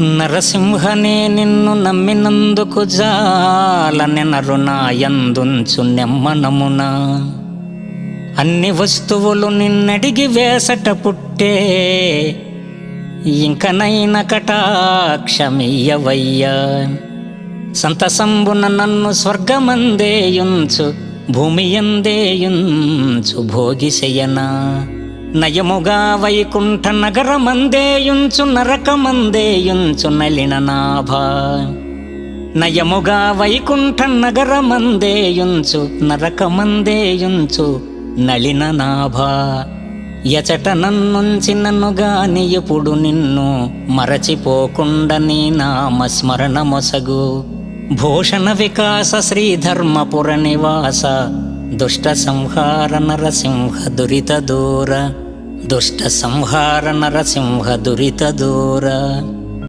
నరసింహనే నిన్ను నమ్మినందుకు జాలని నెనరు నెమ్మనమున. అన్ని వస్తువులు నిన్నడిగి వేసట పుట్టే ఇంకనైన కటాక్షమియ్యవయ్యా. సంతసంబున నన్ను స్వర్గమందేయుంచు భూమి ఎందేయుంచు భోగిశయనా. నయముగా వైకుంఠ నగరమందేయుంచు నరకమందేయుంచు నలిన నాభ. నయముగా వైకుంఠ నగరమందేయుంచు నరకమందేయుంచు నళిన నాభ. ఎచట నన్నుంచి నన్ను ఎప్పుడు నిన్ను మరచిపోకుండా నీ నామస్మరణ మొసగు భూషణ వికాస శ్రీధర్మపుర నివాస దుష్ట సంహార నరసింహ దురిత దూర. దుష్ట సంహార నరసింహ దురిత దూర.